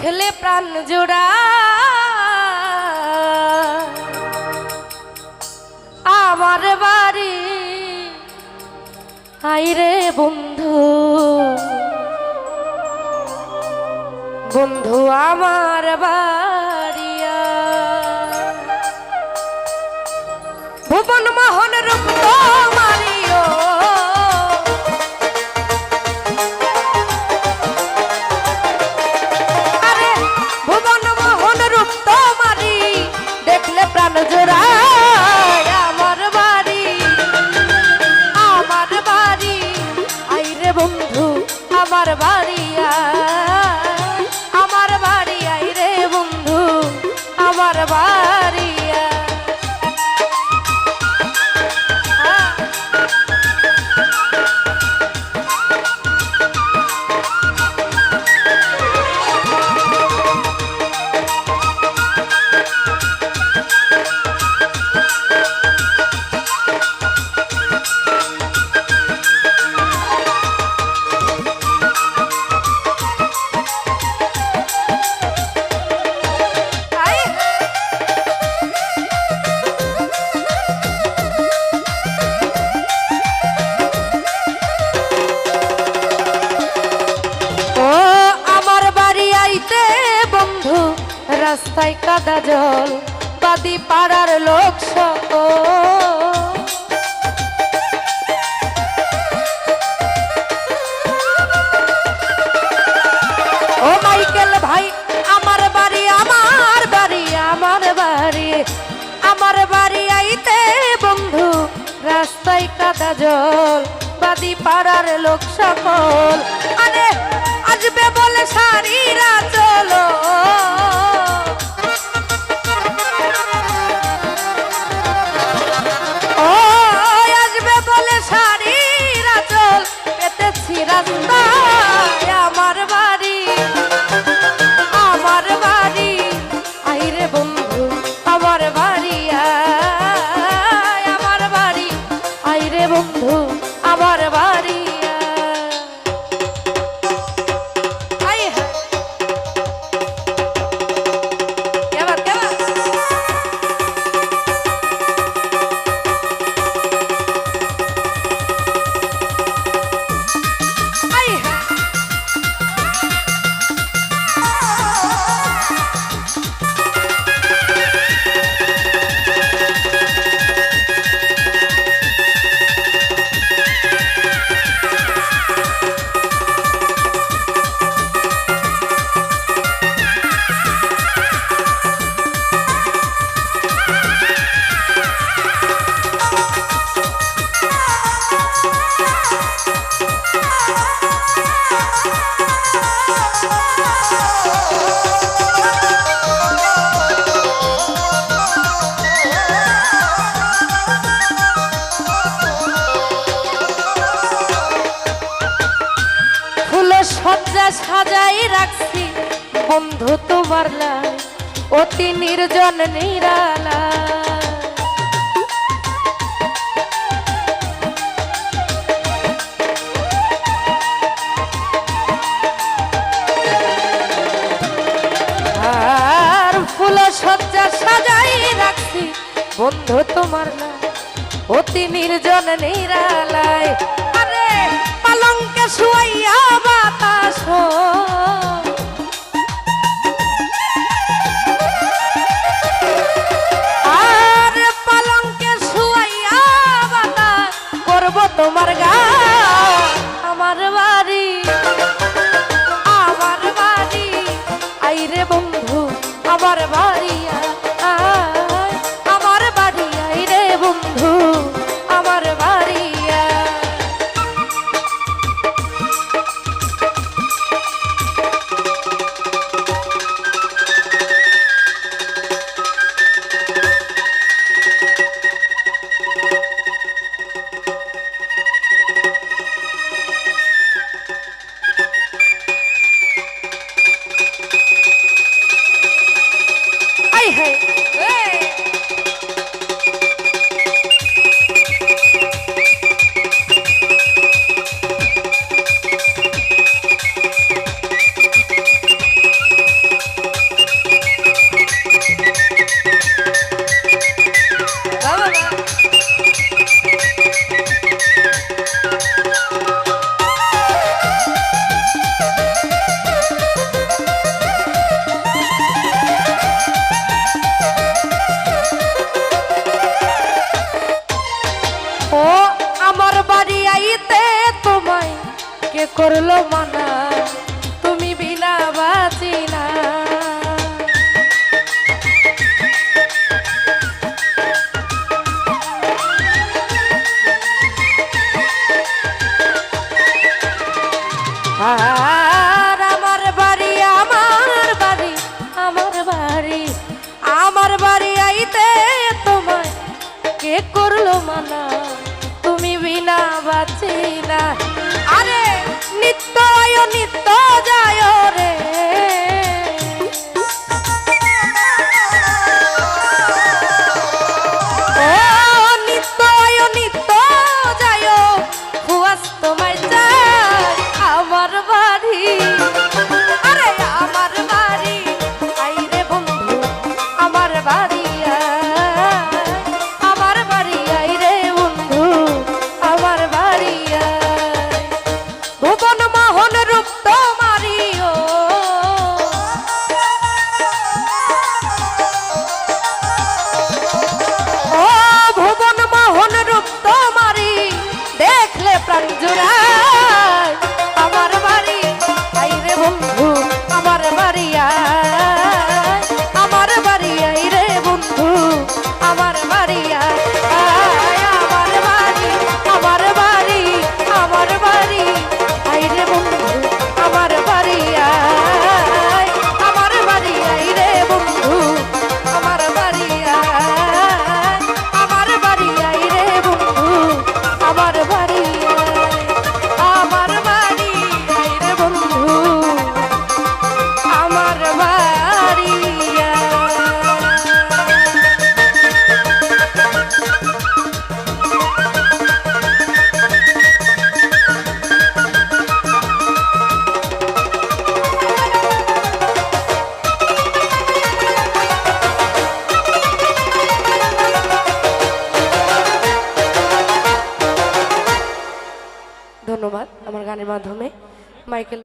দেখলে প্রাণ জোড়া। আমার বাড়ি আইরে বন্ধু। বন্ধু আমার বাড়িয়া ভুবন আমার রাস্তায় কাদা জল, বাদি পাড়ার লোক সকল। ও মাইকেল ভাই, আমার বাড়ি আমার বাড়ি আমার বাড়ি। আমার বাড়ি আইতে বন্ধু, রাস্তায় কাদা জল, বাদি পাড়ার লোক সকল। আরে, আসবে বলে সারিরা চলো। বন্ধু তোমার অতি নির্জন নিরালা। আর ফুলের সজ্জা সাজাই রাখছি, বন্ধু তোমার লাই অতি নির্জন নিরালায়। আরে পালঙ্কে শুয়াইয়া বাতাস বন্ধু Michael.